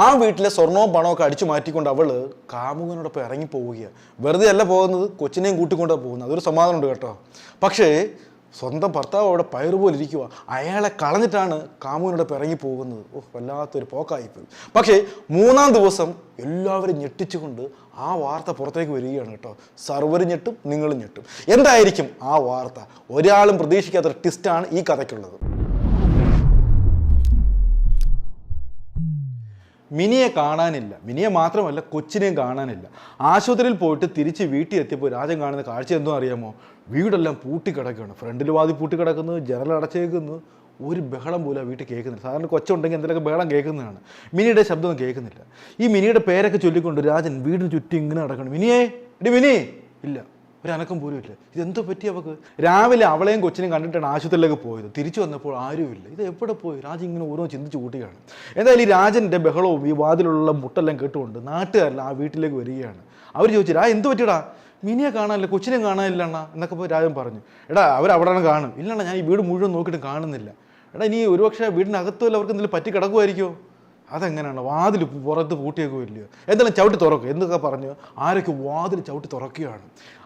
ആ വീട്ടിലെ സ്വർണവും പണമൊക്കെ അടിച്ചു മാറ്റിക്കൊണ്ട് അവൾ കാമുകനോടൊപ്പം ഇറങ്ങി പോവുകയാണ് വെറുതെ അല്ല പോകുന്നത് കൊച്ചിനെയും കൂട്ടിക്കൊണ്ടാണ് പോകുന്നത്. അതൊരു സമാധാനമുണ്ട് കേട്ടോ. പക്ഷേ സ്വന്തം ഭർത്താവ് അവിടെ പയറുപോലെ ഇരിക്കുക അയാളെ കളഞ്ഞിട്ടാണ് കാമുകനോടൊപ്പം ഇറങ്ങി പോകുന്നത് ഓ വല്ലാത്തൊരു പോക്കായിപ്പോയി. പക്ഷേ മൂന്നാം ദിവസം എല്ലാവരും ഞെട്ടിച്ചുകൊണ്ട് ആ വാർത്ത പുറത്തേക്ക് വരികയാണ് കേട്ടോ. സർവർ ഞെട്ടും നിങ്ങളും ഞെട്ടും. എന്തായിരിക്കും ആ വാർത്ത? ഒരാളും പ്രതീക്ഷിക്കാത്തൊരു ട്വിസ്റ്റാണ് ഈ കഥയ്ക്കുള്ളത്. മിനിയെ കാണാനില്ല. മിനിയെ മാത്രമല്ല കൊച്ചിനെയും കാണാനില്ല. ആശുപത്രിയിൽ പോയിട്ട് തിരിച്ച് വീട്ടിൽ എത്തിയപ്പോൾ രാജൻ കാണുന്ന കാഴ്ച എന്തോ അറിയാമോ? വീടെല്ലാം പൂട്ടിക്കിടക്കുകയാണ്. ഫ്രണ്ടിൽ വാതി പൂട്ടിക്കിടക്കുന്നു ജനൽ അടച്ചേക്കുന്നു. ഒരു ബഹളം പോലും വീട്ടിൽ കേൾക്കുന്നില്ല. സാധാരണ കൊച്ചുണ്ടെങ്കിൽ എന്തെങ്കിലുമൊക്കെ ബഹളം കേൾക്കുന്നതാണ്. മിനിയുടെ ശബ്ദമൊന്നും കേൾക്കുന്നില്ല. ഈ മിനിയുടെ പേരൊക്കെ ചൊല്ലിക്കൊണ്ട് രാജൻ വീടിന് ചുറ്റും ഇങ്ങനെ നടക്കണം മിനിയേ എടി മിനി ഇല്ല. ഒരു അനക്കം പോലും ഇല്ല. ഇതെന്തോ പറ്റി അവക്ക്? രാവിലെ അവളെയും കൊച്ചിനെയും കണ്ടിട്ടാണ് ആശുപത്രിയിലേക്ക് പോയത്. തിരിച്ചു വന്നപ്പോൾ ആരുമില്ല. ഇത് എവിടെ പോയി? രാജ ഇങ്ങനെ ഓരോ ചിന്തിച്ച് കൂട്ടുകയാണ്. എന്തായാലും ഈ രാജന്റെ ബഹളവും ഈ വാതിലുള്ള മുട്ടെല്ലാം കേട്ടുകൊണ്ട് നാട്ടുകാരെല്ലാം ആ വീട്ടിലേക്ക് വരികയാണ്. അവർ ചോദിച്ചു ആ എന്ത് പറ്റിയടാ? മിനിയെ കാണാനില്ല കൊച്ചിനെ കാണാനില്ല അണ്ണാ എന്നൊക്കെ പോയി രാജൻ പറഞ്ഞു. എടാ അവരവിടെയാണ് കാണും ഇല്ലണ്ണ ഞാൻ ഈ വീട് മുഴുവൻ നോക്കിയിട്ട് കാണുന്നില്ല. എടാ ഇനി ഒരുപക്ഷെ വീടിനകത്തുമല്ല അവർക്ക് എന്തെങ്കിലും പറ്റി കിടക്കുമായിരിക്കുമോ അതെങ്ങനെയാണ്? വാതിൽ പുറത്ത് പൂട്ടിയൊക്കെ പൂട്ടിയേക്കുമില്ലയോ എന്തെല്ലാം ചവിട്ടി തുറക്കും? എന്നൊക്കെ പറഞ്ഞു? ആരൊക്കെ വാതിൽ ചവിട്ടി തുറക്കുകയാണ്?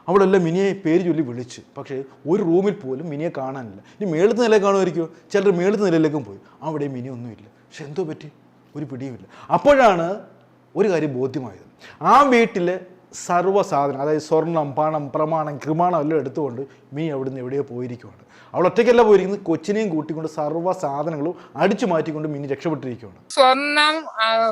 അവിടെല്ലാം മിനിയെ പേര് ചൊല്ലി വിളിച്ചു. പക്ഷേ ഒരു റൂമിൽ പോലും മിനിയെ കാണാനില്ല. ഇനി മേളത്തെ നിലയിൽ കാണുമായിരിക്കുമോ ചിലർ മേളത്തെ നിലയിലേക്കും പോയി. അവിടെ മിനി ഒന്നുമില്ല. പക്ഷെ എന്തോ പറ്റി? ഒരു പിടിയുമില്ല. അപ്പോഴാണ് ഒരു കാര്യം ബോധ്യമായത്. ആ വീട്ടിലെ സർവസാധനം അതായത് സ്വർണം പണം പ്രമാണം കൃമാണം എല്ലാം എടുത്തുകൊണ്ട് മീ അവിടുന്ന് എവിടെയോ പോയിരിക്കുവാണ്. അവൾ ഒറ്റയ്ക്കല്ല പോയിരിക്കുന്നത് കൊച്ചിനെയും കൂട്ടിക്കൊണ്ട് സർവ സാധനങ്ങളും അടിച്ചു മാറ്റിക്കൊണ്ട് മിനി രക്ഷപ്പെട്ടിരിക്കുകയാണ് സ്വർണം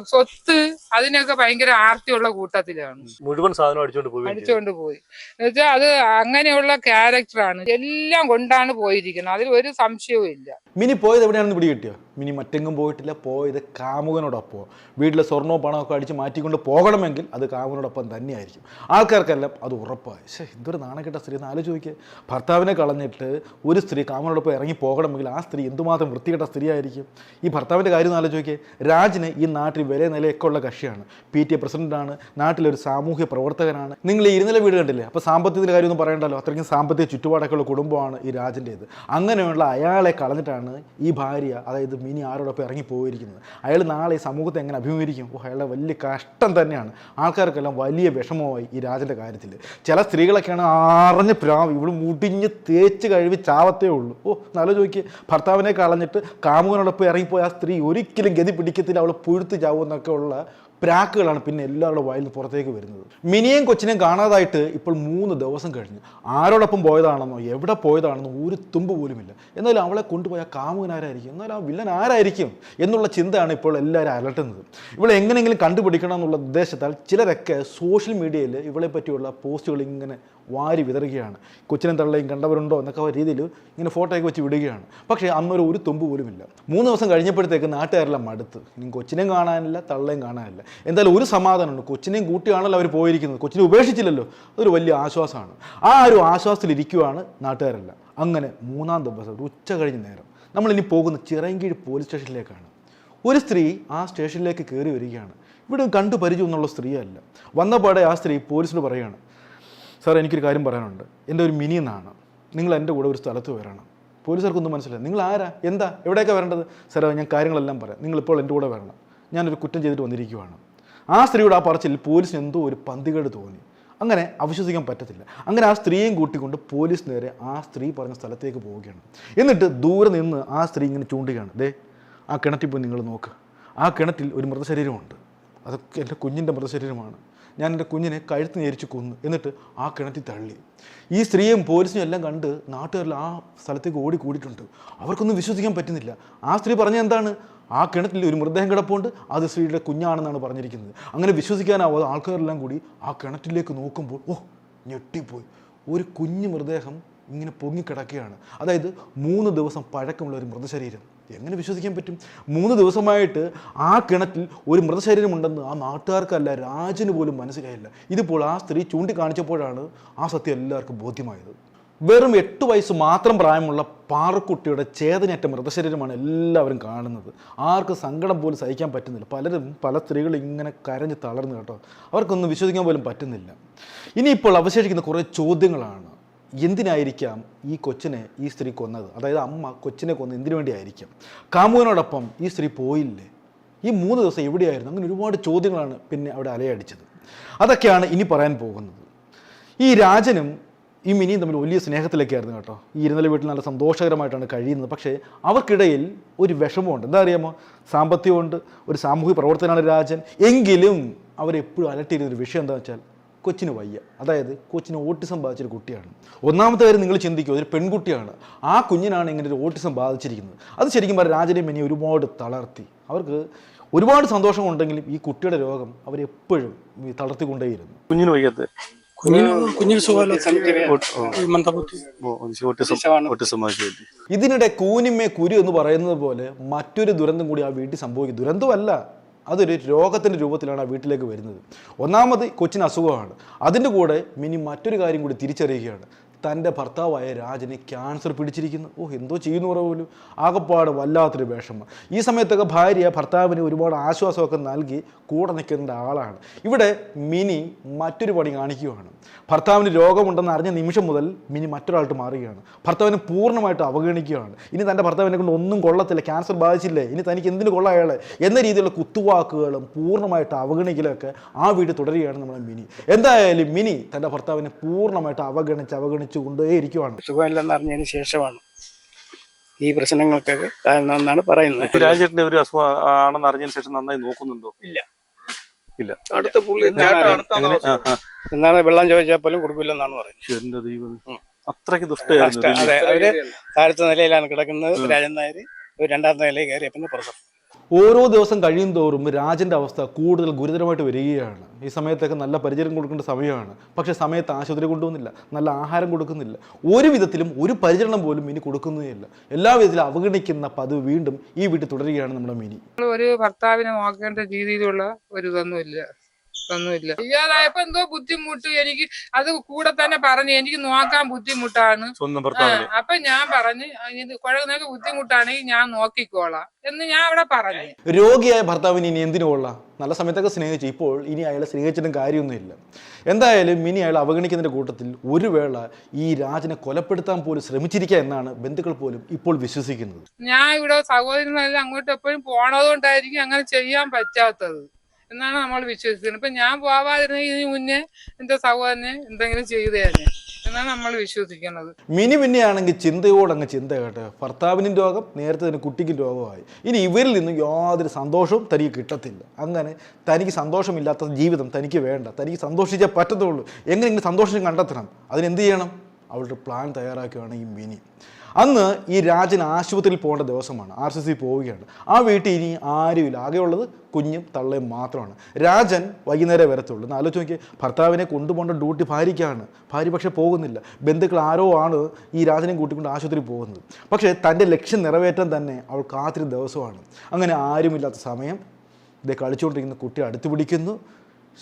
സ്വത്ത് അതിനൊക്കെ ഭയങ്കര ആർത്തിയുള്ള കൂട്ടത്തിലാണ്. മുഴുവൻ സാധനം അടിച്ചോണ്ട് പോയി അടിച്ചോണ്ട് പോയി. എന്നുവെച്ചാൽ അത് അങ്ങനെയുള്ള ക്യാരക്ടറാണ്. എല്ലാം കൊണ്ടാണ് പോയിരിക്കുന്നത്. അതിൽ ഒരു സംശയവും ഇല്ല. മിനി പോയത് എവിടെയാണെന്ന് പിടി കിട്ടിയോ മിനി മറ്റെങ്ങും പോയിട്ടില്ല. പോയത് കാമുകനോടൊപ്പം. വീട്ടിലെ സ്വർണവും പണമൊക്കെ അടിച്ച് മാറ്റിക്കൊണ്ട് പോകണമെങ്കിൽ അത് കാമുകനോടൊപ്പം തന്നെയായിരിക്കും. ആൾക്കാർക്കെല്ലാം അത് ഉറപ്പായി. പക്ഷേ എന്തൊരു നാണക്കെട്ട സ്ത്രീ. എന്ന് ആലോചിക്കുക ഭർത്താവിനെ കളഞ്ഞിട്ട് ഒരു സ്ത്രീ കാമനോടൊപ്പം ഇറങ്ങി പോകണമെങ്കിൽ ആ സ്ത്രീ എന്തുമാത്രം വൃത്തികെട്ട സ്ത്രീയായിരിക്കും? ഈ ഭർത്താവിന്റെ കാര്യം ഒന്ന് ആലോചിക്കുക രാജിന് ഈ നാട്ടിൽ വില നിലയൊക്കെ ഉള്ള കക്ഷിയാണ്. പി ടി എ പ്രസിഡന്റാണ്. നാട്ടിലൊരു സാമൂഹ്യ പ്രവർത്തകനാണ്. നിങ്ങൾ ഈ ഇരുനില വീട് കണ്ടില്ലേ? അപ്പോൾ സാമ്പത്തികത്തിന്റെ കാര്യമൊന്നും പറയണ്ടല്ലോ. അത്രയ്ക്കും സാമ്പത്തിക ചുറ്റുപാടൊക്കെ ഉള്ള കുടുംബമാണ് ഈ രാജിന്റേത്. അങ്ങനെയുള്ള അയാളെ കളഞ്ഞിട്ടാണ് ഈ ഭാര്യ അതായത് മിനി ആരോടൊപ്പം ഇറങ്ങി പോയിരിക്കുന്നത്. അയാൾ നാളെ ഈ സമൂഹത്തെ എങ്ങനെ അഭിമുഖീകരിക്കും? ഓ അയാളുടെ വലിയ കഷ്ടം തന്നെയാണ്. ആൾക്കാർക്കെല്ലാം വലിയ വിഷമമായി ഈ രാജന്റെ കാര്യത്തിൽ. ചില സ്ത്രീകളൊക്കെയാണ് അറിഞ്ഞ് പ്രാവ് ഇവിടെ മുടിഞ്ഞ് തേച്ച് കഴുകി ചാവത്തേ ഉള്ളൂ. ഓ നല്ല ചോദിക്കുക ഭർത്താവിനെ കളഞ്ഞിട്ട് കാമുകനോടൊപ്പം ഇറങ്ങിപ്പോയ ആ സ്ത്രീ ഒരിക്കലും ഗതി പിടിക്കത്തില്ല. അവൾ പുഴുത്ത് ചാവുമെന്നൊക്കെ ഉള്ള പ്രാക്കുകളാണ് പിന്നെ എല്ലാവരുടെ വായിൽ നിന്ന് പുറത്തേക്ക് വരുന്നത്. മിനിയും കൊച്ചിനെയും കാണാതായിട്ട് ഇപ്പോൾ മൂന്ന് ദിവസം കഴിഞ്ഞു. ആരോടൊപ്പം പോയതാണെന്നോ എവിടെ പോയതാണെന്നോ ഒരു തുമ്പ് പോലുമില്ല എന്നാലും അവളെ കൊണ്ടുപോയ കാമുകൻ ആരായിരിക്കും? എന്നാലും ആ വില്ലൻ ആരായിരിക്കും എന്നുള്ള ചിന്തയാണ് ഇപ്പോൾ എല്ലാവരും അലട്ടുന്നത്. ഇവളെ എങ്ങനെയെങ്കിലും കണ്ടുപിടിക്കണം എന്നുള്ള ഉദ്ദേശത്താൽ ചിലരൊക്കെ സോഷ്യൽ മീഡിയയിൽ ഇവളെ പറ്റിയുള്ള പോസ്റ്റുകൾ ഇങ്ങനെ വാരി വിതറുകയാണ്. കൊച്ചിനും തള്ളയും കണ്ടവരുണ്ടോ എന്നൊക്കെ ആ രീതിയിൽ ഇങ്ങനെ ഫോട്ടോയൊക്കെ വെച്ച് വിടുകയാണ്. പക്ഷേ അന്നൊരു ഒരു തുമ്പ് പോലുമില്ല മൂന്ന് ദിവസം കഴിഞ്ഞപ്പോഴത്തേക്ക് നാട്ടുകാരെല്ലാം മടുത്ത്. ഇനി കൊച്ചിനെയും കാണാനില്ല തള്ളയും കാണാനില്ല. എന്തായാലും ഒരു സമാധാനമുണ്ട്. കൊച്ചിനെയും കൂട്ടിയാണല്ലോ അവർ പോയിരിക്കുന്നത്. കൊച്ചിനെ ഉപേക്ഷിച്ചില്ലല്ലോ. അതൊരു വലിയ ആശ്വാസമാണ്. ആ ഒരു ആശ്വാസത്തിലിരിക്കുവാണ് നാട്ടുകാരെല്ലാം. അങ്ങനെ മൂന്നാം ദിവസം ഒരു ഉച്ച കഴിഞ്ഞ നേരം നമ്മളിനി പോകുന്ന ചിറയൻകീഴ് പോലീസ് സ്റ്റേഷനിലേക്കാണ്. ഒരു സ്ത്രീ ആ സ്റ്റേഷനിലേക്ക് കയറി വരികയാണ്. ഇവിടെ കണ്ടു പരിചയം എന്നുള്ള സ്ത്രീയല്ല. വന്നപാടെ ആ സ്ത്രീ പോലീസിനോട് പറയുകയാണ് സാർ എനിക്കൊരു കാര്യം പറയാനുണ്ട്. എന്റെ ഒരു മിനി എന്നാണ് നിങ്ങൾ എന്റെ കൂടെ ഒരു സ്ഥലത്ത് വരണം. പോലീസുകാർക്കൊന്നും മനസ്സിലായി. നിങ്ങൾ ആരാ? എന്താ? എവിടെയൊക്കെ വരേണ്ടത്? സാറേ ഞാൻ കാര്യങ്ങളെല്ലാം പറയാം. നിങ്ങളിപ്പോൾ എന്റെ കൂടെ വരണം. ഞാനൊരു കുറ്റം ചെയ്തിട്ട് വന്നിരിക്കുവാണ്. ആ സ്ത്രീയുടെ ആ പറച്ചിൽ പോലീസിന് എന്തോ ഒരു പന്തികേട് തോന്നി. അങ്ങനെ അവിശ്വസിക്കാൻ പറ്റത്തില്ല. അങ്ങനെ ആ സ്ത്രീയും കൂട്ടിക്കൊണ്ട് പോലീസ് നേരെ ആ സ്ത്രീ പറഞ്ഞ സ്ഥലത്തേക്ക് പോവുകയാണ്. എന്നിട്ട് ദൂരെ നിന്ന് ആ സ്ത്രീ ഇങ്ങനെ ചൂണ്ടുകയാണ് ദേ ആ കിണറ്റിൽ പോയി നിങ്ങൾ നോക്ക്. ആ കിണറ്റിൽ ഒരു മൃതശരീരമുണ്ട്. അതൊക്കെ എന്റെ കുഞ്ഞിന്റെ മൃതശരീരമാണ്. ഞാൻ എന്റെ കുഞ്ഞിനെ കഴുത്ത് ഞെരിച്ച് കൊന്നു. എന്നിട്ട് ആ കിണറ്റിൽ തള്ളി. ഈ സ്ത്രീയും പോലീസിനും എല്ലാം കണ്ട് നാട്ടുകാരിൽ ആ സ്ഥലത്തേക്ക് ഓടി കൂടിയിട്ടുണ്ട് അവർക്കൊന്നും വിശ്വസിക്കാൻ പറ്റുന്നില്ല. ആ സ്ത്രീ പറഞ്ഞ എന്താണ്? ആ കിണറ്റിൽ ഒരു മൃതദേഹം കിടപ്പുണ്ട്. അത് സ്ത്രീയുടെ കുഞ്ഞാണെന്നാണ് പറഞ്ഞിരിക്കുന്നത്. അങ്ങനെ വിശ്വസിക്കാനാവാതെ ആൾക്കാരെല്ലാം കൂടി ആ കിണറ്റിലേക്ക് നോക്കുമ്പോൾ ഓ ഞെട്ടിപ്പോയി. ഒരു കുഞ്ഞു മൃതദേഹം ഇങ്ങനെ പൊങ്ങിക്കിടക്കുകയാണ്. അതായത് മൂന്ന് ദിവസം പഴക്കമുള്ള ഒരു മൃതശരീരം. എങ്ങനെ വിശ്വസിക്കാൻ പറ്റും? മൂന്ന് ദിവസമായിട്ട് ആ കിണറ്റിൽ ഒരു മൃതശരീരമുണ്ടെന്ന് ആ നാട്ടുകാർക്കല്ല രാജന് പോലും മനസ്സിലായില്ല. ഇതിപ്പോൾ ആ സ്ത്രീ ചൂണ്ടിക്കാണിച്ചപ്പോഴാണ് ആ സത്യം എല്ലാവർക്കും ബോധ്യമായത്. വെറും എട്ട് വയസ്സ് മാത്രം പ്രായമുള്ള പാറക്കുട്ടിയുടെ ചേതനേറ്റ മൃതശരീരമാണ് എല്ലാവരും കാണുന്നത്. ആർക്കും സങ്കടം പോലും സഹിക്കാൻ പറ്റുന്നില്ല. പലരും പല സ്ത്രീകൾ ഇങ്ങനെ കരഞ്ഞ് തളർന്നു കേട്ടോ. അവർക്കൊന്നും വിശ്വസിക്കാൻ പോലും പറ്റുന്നില്ല. ഇനിയിപ്പോൾ അവശേഷിക്കുന്ന കുറേ ചോദ്യങ്ങളാണ്. എന്തിനായിരിക്കാം ഈ കൊച്ചിനെ ഈ സ്ത്രീ കൊന്നത്? അതായത് അമ്മ കൊച്ചിനെ കൊന്നത് എന്തിനു വേണ്ടിയായിരിക്കാം? കാമുകനോടൊപ്പം ഈ സ്ത്രീ പോയില്ലേ? ഈ മൂന്ന് ദിവസം എവിടെയായിരുന്നു? അങ്ങനെ ഒരുപാട് ചോദ്യങ്ങളാണ് പിന്നെ അവിടെ അലയടിച്ചത്. അതൊക്കെയാണ് ഇനി പറയാൻ പോകുന്നത്. ഈ രാജനും ഈ മിനിയും തമ്മിൽ വലിയ സ്നേഹത്തിലൊക്കെയായിരുന്നു കേട്ടോ. ഈ ഇരുന്നല വീട്ടിൽ നല്ല സന്തോഷകരമായിട്ടാണ് കഴിയുന്നത്. പക്ഷേ അവർക്കിടയിൽ ഒരു വിഷമമുണ്ട്. എന്താ അറിയാമോ? സാമ്പത്തികമുണ്ട് ഒരു സാമൂഹിക പ്രവർത്തനമാണ് രാജൻ. എങ്കിലും അവരെപ്പോഴും അലട്ടിയിരുന്ന ഒരു വിഷയം എന്താണെന്ന് വെച്ചാൽ കൊച്ചിന് വയ്യ. അതായത് കൊച്ചിന് ഓട്ടിസം ബാധിച്ചൊരു കുട്ടിയാണ്. ഒന്നാമത്തെ കാര്യം നിങ്ങൾ ചിന്തിക്കുക ഒരു പെൺകുട്ടിയാണ്. ആ കുഞ്ഞിനാണ് ഇങ്ങനെ ഒരു ഓട്ടിസം ബാധിച്ചിരിക്കുന്നത്. അത് ശരിക്കും പറഞ്ഞാൽ രാജനെയും മിനി ഒരുപാട് തളർത്തി. അവർക്ക് ഒരുപാട് സന്തോഷമുണ്ടെങ്കിലും ഈ കുട്ടിയുടെ രോഗം അവരെപ്പോഴും തളർത്തിക്കൊണ്ടേയിരുന്നു. കുഞ്ഞിന് വയ്യാത്ത? ബാധിച്ചു ഇതിനിടെ കൂനിമ്മ കുരു എന്ന് പറയുന്നത് പോലെ മറ്റൊരു ദുരന്തം കൂടി ആ വീട്ടിൽ സംഭവിക്കും. ദുരന്തമല്ല. അതൊരു രോഗത്തിന്റെ രൂപത്തിലാണ് ആ വീട്ടിലേക്ക് വരുന്നത്. ഒന്നാമത് കൊച്ചിന് അസുഖമാണ്. അതിന്റെ കൂടെ മിനി മറ്റൊരു കാര്യം കൂടി തിരിച്ചറിയുകയാണ്. തന്റെ ഭർത്താവായ രാജന് ക്യാൻസർ പിടിച്ചിരിക്കുന്നു. ഓ എന്തോ ചെയ്യുന്നു പോലും. ആകപ്പാട് വല്ലാത്തൊരു വിഷമം ഈ സമയത്തൊക്കെ ഭാര്യ ഭർത്താവിന് ഒരുപാട് ആശ്വാസമൊക്കെ നൽകി കൂടെ നിൽക്കുന്ന ആളാണ്. ഇവിടെ മിനി മറ്റൊരു പണി കാണിക്കുകയാണ്. ഭർത്താവിന് രോഗമുണ്ടെന്ന് അറിഞ്ഞ നിമിഷം മുതൽ മിനി മറ്റൊരാൾക്ക് മാറുകയാണ്. ഭർത്താവിനെ പൂർണമായിട്ട് അവഗണിക്കുകയാണ്. ഇനി തന്റെ ഭർത്താവിനെ കൊണ്ട് ഒന്നും കൊള്ളത്തില്ല ക്യാൻസർ ബാധിച്ചില്ലേ? ഇനി തനിക്ക് എന്തിനു കൊള്ളാം അയാളെ? എന്ന രീതിയിലുള്ള കുത്തുവാക്കുകളും പൂർണമായിട്ട് അവഗണിക്കലൊക്കെ ആ വീട് തുടരുകയാണ് നമ്മുടെ മിനി. എന്തായാലും മിനി തന്റെ ഭർത്താവിനെ പൂർണമായിട്ട് അവഗണിച്ച് അവഗണിച്ച് കൊണ്ടേയിരിക്കുവാണ് സുഖമില്ലെന്ന് അറിഞ്ഞതിന് ശേഷമാണ് ഈ പ്രശ്നങ്ങൾക്കൊക്കെ കാരണം എന്നാണ് പറയുന്നത് രാജ്യത്തിന്റെ ഒരു അസുഖം ആണെന്ന് അറിഞ്ഞതിന് ശേഷം നന്നായി നോക്കുന്നുണ്ടോ? ഇല്ല. ഇല്ല. അടുത്ത പുള്ളി. എന്നാണ് വെള്ളം ചോദിച്ചാൽ പോലും കൊടുക്കില്ലെന്നാണ് പറയുന്നത്. എന്റെ ദൈവം അത്രയ്ക്ക് ദുഷ്ടയായിരുന്നു. അതെ അവർ താഴത്തെ നിലയിലാണ് കിടക്കുന്നത് രാജൻ നായർ. ഒരു രണ്ടാമത്തെ നിലയിൽ കയറി പിന്നെ പുറത്തു. ഓരോ ദിവസം കഴിയും തോറും രാജന്റെ അവസ്ഥ കൂടുതൽ ഗുരുതരമായിട്ട് വരികയാണ്. ഈ സമയത്തൊക്കെ നല്ല പരിചരണം കൊടുക്കേണ്ട സമയമാണ്. പക്ഷേ സമയത്ത് ആശുപത്രി കൊണ്ടുവന്നില്ല. നല്ല ആഹാരം കൊടുക്കുന്നില്ല. ഒരു വിധത്തിലും ഒരു പരിചരണം പോലും ഇനി കൊടുക്കുന്നേയില്ല. എല്ലാ വിധത്തിലും അവഗണിക്കുന്ന പതിവ് വീണ്ടും ഈ വീട്ടിൽ തുടരുകയാണ് നമ്മുടെ മിനി. ഒരു ഭർത്താവിനെ നോക്കേണ്ട രീതിയിലുള്ള ഒരു ഇതൊന്നുമില്ല. ഇതൊന്നുമില്ല ഇല്ലാതായപ്പോ എന്തോ ബുദ്ധിമുട്ട് എനിക്ക് അത് കൂടെ തന്നെ പറഞ്ഞു എനിക്ക് നോക്കാൻ ബുദ്ധിമുട്ടാണ്. സ്വന്തം അപ്പൊ ഞാൻ പറഞ്ഞു "ആ, ഇത് കുഴക്കുന്നൊക്കെ ബുദ്ധിമുട്ടാണെങ്കിൽ ഞാൻ നോക്കിക്കോളാം എന്ന് ഞാൻ അവിടെ പറഞ്ഞു. രോഗിയായ ഭർത്താവിന് ഇനി എന്തിനു കൊള്ളാം? നല്ല സമയത്തൊക്കെ സ്നേഹിച്ചു ഇപ്പോൾ ഇനി അയാളെ സ്നേഹിച്ചിട്ടും കാര്യമൊന്നുമില്ല. എന്തായാലും ഇനി അയാൾ അവഗണിക്കുന്നതിന്റെ കൂട്ടത്തിൽ ഒരു വേള ഈ രാജനെ കൊലപ്പെടുത്താൻ പോലും ശ്രമിച്ചിരിക്കുക എന്നാണ് ബന്ധുക്കൾ പോലും ഇപ്പോൾ വിശ്വസിക്കുന്നത്. ഞാൻ ഇവിടെ സഹോദരനെല്ലാം അങ്ങോട്ട് എപ്പോഴും പോണതുകൊണ്ടായിരിക്കും അങ്ങനെ ചെയ്യാൻ പറ്റാത്തത്. എന്നാണ് നമ്മൾ വിശ്വസിക്കുന്നത് ഇപ്പൊ ഞാൻ പോവാതിരുന്ന ഇതിന് മുന്നേ എന്റെ സഹോദരനെ എന്തെങ്കിലും ചെയ്തു എന്നാണ് നമ്മൾ വിശ്വസിക്കുന്നത്. മിനി പിന്നെയാണെങ്കിൽ ചിന്തയോടങ്ങ് ചിന്ത കേട്ടോ. ഭർത്താവിനും രോഗം നേരത്തെ തന്നെ കുട്ടിക്കും രോഗമായി. ഇനി ഇവരിൽ നിന്നും യാതൊരു സന്തോഷവും തനിക്ക് കിട്ടത്തില്ല. അങ്ങനെ തനിക്ക് സന്തോഷമില്ലാത്ത ജീവിതം തനിക്ക് വേണ്ട. തനിക്ക് സന്തോഷിച്ചേ പറ്റത്തുള്ളൂ. എങ്ങനെയെങ്കിലും സന്തോഷം കണ്ടെത്തണം? അതിനെന്ത് ചെയ്യണം? അവളുടെ പ്ലാൻ തയ്യാറാക്കുകയാണ് ഈ മിനി. അന്ന് ഈ രാജൻ ആശുപത്രിയിൽ പോകേണ്ട ദിവസമാണ്. ആർ സി സി പോവുകയാണ്. ആ വീട്ടിൽ ഇനി ആരുമില്ല. ആകെയുള്ളത് കുഞ്ഞും തള്ളയും മാത്രമാണ്. രാജൻ വൈകുന്നേരം വരത്തുള്ളൂ. എന്ന് ആലോചിച്ച് നോക്കി ഭർത്താവിനെ കൊണ്ടുപോകേണ്ട ഡ്യൂട്ടി ഭാര്യയ്ക്കാണ്. ഭാര്യ പക്ഷേ പോകുന്നില്ല. ബന്ധുക്കൾ ആരോ ആണ് ഈ രാജനെ കൂട്ടിക്കൊണ്ട് ആശുപത്രിയിൽ പോകുന്നത്. പക്ഷേ തന്റെ ലക്ഷ്യം നിറവേറ്റാൻ തന്നെ അവൾ കാത്തിരുന്ന ദിവസമാണ്. അങ്ങനെ ആരുമില്ലാത്ത സമയം ഇത് കളിച്ചുകൊണ്ടിരിക്കുന്ന കുട്ടി അടുത്ത് പിടിക്കുന്നു.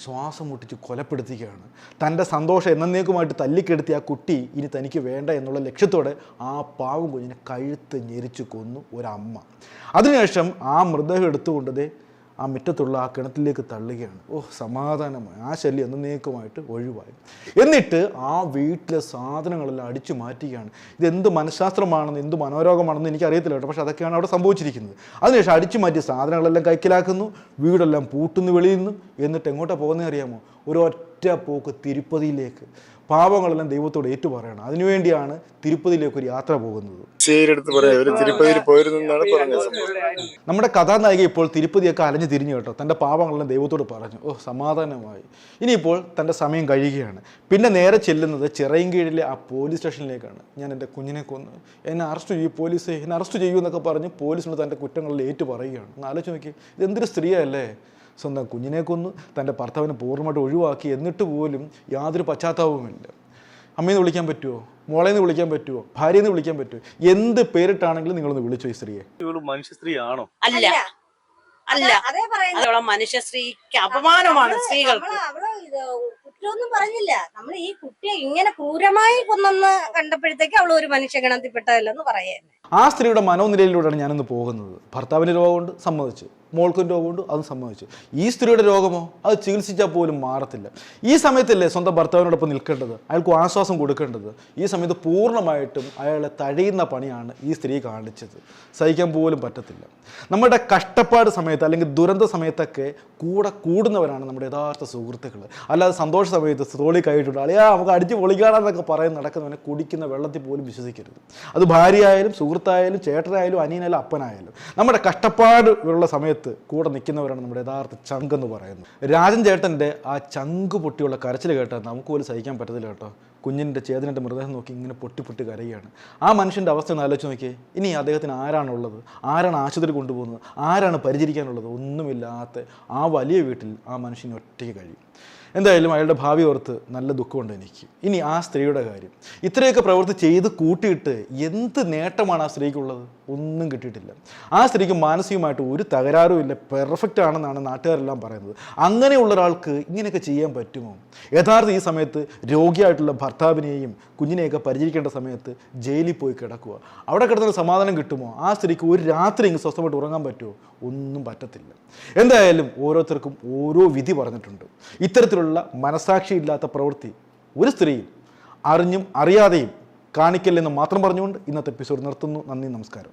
ശ്വാസം മുട്ടിച്ച് കൊലപ്പെടുത്തുകയാണ്. തന്റെ സന്തോഷം എന്നേക്കുമായിട്ട് തല്ലിക്കെടുത്തിയ ആ കുട്ടി ഇനി തനിക്ക് വേണ്ട എന്നുള്ള ലക്ഷ്യത്തോടെ ആ പാവം കുഞ്ഞിനെ കഴുത്ത് ഞെരിച്ചു കൊന്നു ഒരമ്മ. അതിനുശേഷം ആ മൃതദേഹം എടുത്തുകൊണ്ടതേ ആ മുറ്റത്തുള്ള ആ കിണറ്റിലേക്ക് തള്ളുകയാണ്. ഓ സമാധാനമായി. ആ ശല്യം എന്നേക്കുമായിട്ട് ഒഴിവായി. എന്നിട്ട് ആ വീട്ടിലെ സാധനങ്ങളെല്ലാം അടിച്ചു മാറ്റുകയാണ്. ഇത് എന്ത് മനഃശാസ്ത്രമാണെന്ന് എന്ത് മനോരോഗമാണെന്ന് എനിക്ക് അറിയത്തില്ല കേട്ടോ. പക്ഷേ അതൊക്കെയാണ് അവിടെ സംഭവിച്ചിരിക്കുന്നത്. അതിനുശേഷം അടിച്ചു മാറ്റിയ സാധനങ്ങളെല്ലാം കൈക്കലാക്കുന്നു വീടെല്ലാം പൂട്ടുന്നു വെളിയുന്നു. എന്നിട്ട് എങ്ങോട്ടാണ് പോകുന്നതെന്ന് അറിയാമോ? ഒരു ഒറ്റ പോക്ക് തിരുപ്പതിയിലേക്ക് പാപങ്ങളെല്ലാം ദൈവത്തോട് ഏറ്റുപറയണം. അതിനുവേണ്ടിയാണ് തിരുപ്പതിയിലേക്ക് ഒരു യാത്ര പോകുന്നത്. തിരുപ്പതിയിൽ നമ്മുടെ കഥാനായിക ഇപ്പോൾ തിരുപ്പതിയൊക്കെ അലഞ്ഞു തിരിഞ്ഞു കേട്ടോ. തന്റെ പാപങ്ങളെല്ലാം ദൈവത്തോട് പറഞ്ഞു. ഓ സമാധാനമായി. ഇനിയിപ്പോൾ തന്റെ സമയം കഴിയുകയാണ്. പിന്നെ നേരെ ചെല്ലുന്നത് ചിറയൻകീഴിലെ ആ പോലീസ് സ്റ്റേഷനിലേക്കാണ്. ഞാൻ എന്റെ കുഞ്ഞിനെ കൊന്ന്. എന്നെ അറസ്റ്റ് ചെയ്യൂ പോലീസ് എന്നെ അറസ്റ്റ് ചെയ്യൂ എന്നൊക്കെ പറഞ്ഞ് പോലീസിനോട് തന്റെ കുറ്റങ്ങളിൽ ഏറ്റു പറയുകയാണ് ആലോചിച്ച് നോക്കി ഇതെന്തൊരു സ്ത്രീയല്ലേ? സ്വന്തം കുഞ്ഞിനെ കൊന്നു തന്റെ ഭർത്താവിനെ പൂർണമായിട്ട് ഒഴിവാക്കി എന്നിട്ട് പോലും യാതൊരു പശ്ചാത്താപവുമില്ല. അമ്മയെന്ന് വിളിക്കാൻ പറ്റുമോ മോളേന്ന് വിളിക്കാൻ പറ്റുമോ ഭാര്യയെന്ന് വിളിക്കാൻ പറ്റുമോ എന്ത് പേരിട്ടാണെങ്കിലും നിങ്ങളൊന്ന് വിളിച്ചോ ഈ സ്ത്രീയെ? ഇവൾ മനുഷ്യ സ്ത്രീ ആണോ അല്ല. അല്ല. അതേ പറയുന്നത് അതുള്ള മനുഷ്യ സ്ത്രീക്ക് അപമാനമാണ് സ്ത്രീകൾക്ക്. അവൾ ഇത് കുറ്റമൊന്നും പറഞ്ഞില്ല. നമ്മൾ ഈ കുട്ടിയെ ഇങ്ങനെ ക്രൂരമായി കൊന്നെന്ന് കണ്ടപ്പോഴത്തേക്ക് അവൾ ഒരു മനുഷ്യ ഗണത്തിൽപ്പെട്ടതല്ലെന്ന് പറയുന്നത് ആ സ്ത്രീയുടെ മനോനിലയിലൂടെയാണ് ഞാനൊന്ന് പോകുന്നത്. ഭർത്താവിന് കൊണ്ട് സമ്മതിച്ചു. മോൾക്കും രോഗമുണ്ട് അതും സംഭവിച്ചു. ഈ സ്ത്രീയുടെ രോഗമോ? അത് ചികിത്സിച്ചാൽ പോലും മാറത്തില്ല. ഈ സമയത്തല്ലേ സ്വന്തം ഭർത്താവിനോടൊപ്പം നിൽക്കേണ്ടത്? അയാൾക്ക് ആശ്വാസം കൊടുക്കേണ്ടത്? ഈ സമയത്ത് പൂർണമായിട്ടും അയാളെ തഴയുന്ന പണിയാണ് ഈ സ്ത്രീ കാണിച്ചത്. സഹിക്കാൻ പോലും പറ്റത്തില്ല. നമ്മുടെ കഷ്ടപ്പാട് സമയത്ത് അല്ലെങ്കിൽ ദുരന്ത സമയത്തൊക്കെ കൂടെ കൂടുന്നവരാണ് നമ്മുടെ യഥാർത്ഥ സുഹൃത്തുക്കൾ അല്ലാതെ സന്തോഷ സമയത്ത് തോളി കൈയിട്ടുണ്ട് അളിയാ നമുക്ക് അടിച്ച് പൊളിക്കാണെന്നൊക്കെ പറയുന്ന നടക്കുന്നവനെ കുടിക്കുന്ന വെള്ളത്തിൽ പോലും വിശ്വസിക്കരുത്. അത് ഭാര്യയായാലും സുഹൃത്തായാലും ചേട്ടനായാലും അനിയനായാലും അപ്പനായാലും. നമ്മുടെ കഷ്ടപ്പാട് ഉള്ള സമയത്ത് കൂടെ നിൽക്കുന്നവരാണ് നമ്മുടെ യഥാർത്ഥ ചങ്ക് എന്ന് പറയുന്നത്. രാജൻ ചേട്ടന്റെ ആ ചങ്ക് പൊട്ടിയുള്ള കരച്ചിൽ കേട്ടാൽ നമുക്ക് പോലും സഹിക്കാൻ പറ്റത്തില്ല കേട്ടോ. കുഞ്ഞിന്റെ ചേതനന്റെ മൃതദേഹം നോക്കി ഇങ്ങനെ പൊട്ടി പൊട്ടി കരയുകയാണ്. ആ മനുഷ്യന്റെ അവസ്ഥ ഒന്ന് ആലോചിച്ച് നോക്കിയേ. ഇനി അദ്ദേഹത്തിന് ആരാണുള്ളത്? ആരാണ് ആശുപത്രി കൊണ്ടുപോകുന്നത്? ആരാണ് പരിചരിക്കാനുള്ളത്? ഒന്നുമില്ലാത്ത ആ വലിയ വീട്ടിൽ ആ മനുഷ്യന് ഒറ്റയ്ക്ക് കഴിയും. എന്തായാലും അയാളുടെ ഭാവി ഓർത്ത് നല്ല ദുഃഖമുണ്ട് എനിക്ക്. ഇനി ആ സ്ത്രീയുടെ കാര്യം. ഇത്രയൊക്കെ പ്രവൃത്തി ചെയ്ത് കൂട്ടിയിട്ട് എന്ത് നേട്ടമാണ് ആ സ്ത്രീക്കുള്ളത്? ഒന്നും കിട്ടിയിട്ടില്ല. ആ സ്ത്രീക്ക് മാനസികമായിട്ട് ഒരു തകരാറും ഇല്ല. പെർഫെക്റ്റ് ആണെന്നാണ് നാട്ടുകാരെല്ലാം പറയുന്നത്. അങ്ങനെയുള്ള ഒരാൾക്ക് ഇങ്ങനെയൊക്കെ ചെയ്യാൻ പറ്റുമോ? യഥാർത്ഥ ഈ സമയത്ത് രോഗിയായിട്ടുള്ള ഭർത്താവിനെയും കുഞ്ഞിനെയൊക്കെ പരിചരിക്കേണ്ട സമയത്ത് ജയിലിൽ പോയി കിടക്കുക. അവിടെ കിടന്നൊരു സമാധാനം കിട്ടുമോ? ആ സ്ത്രീക്ക് ഒരു രാത്രി ഇങ്ങ് സ്വസ്ഥമായിട്ട് ഉറങ്ങാൻ പറ്റുമോ? ഒന്നും പറ്റത്തില്ല. എന്തായാലും ഓരോരുത്തർക്കും ഓരോ വിധി പറഞ്ഞിട്ടുണ്ട്. ഇത്തരത്തിലുള്ള മനസാക്ഷിയില്ലാത്ത പ്രവൃത്തി ഒരു സ്ത്രീയും അറിഞ്ഞും അറിയാതെയും കാണിക്കല്ലെന്ന് മാത്രം പറഞ്ഞുകൊണ്ട് ഇന്നത്തെ എപ്പിസോഡ് നിർത്തുന്നു. നന്ദി നമസ്കാരം.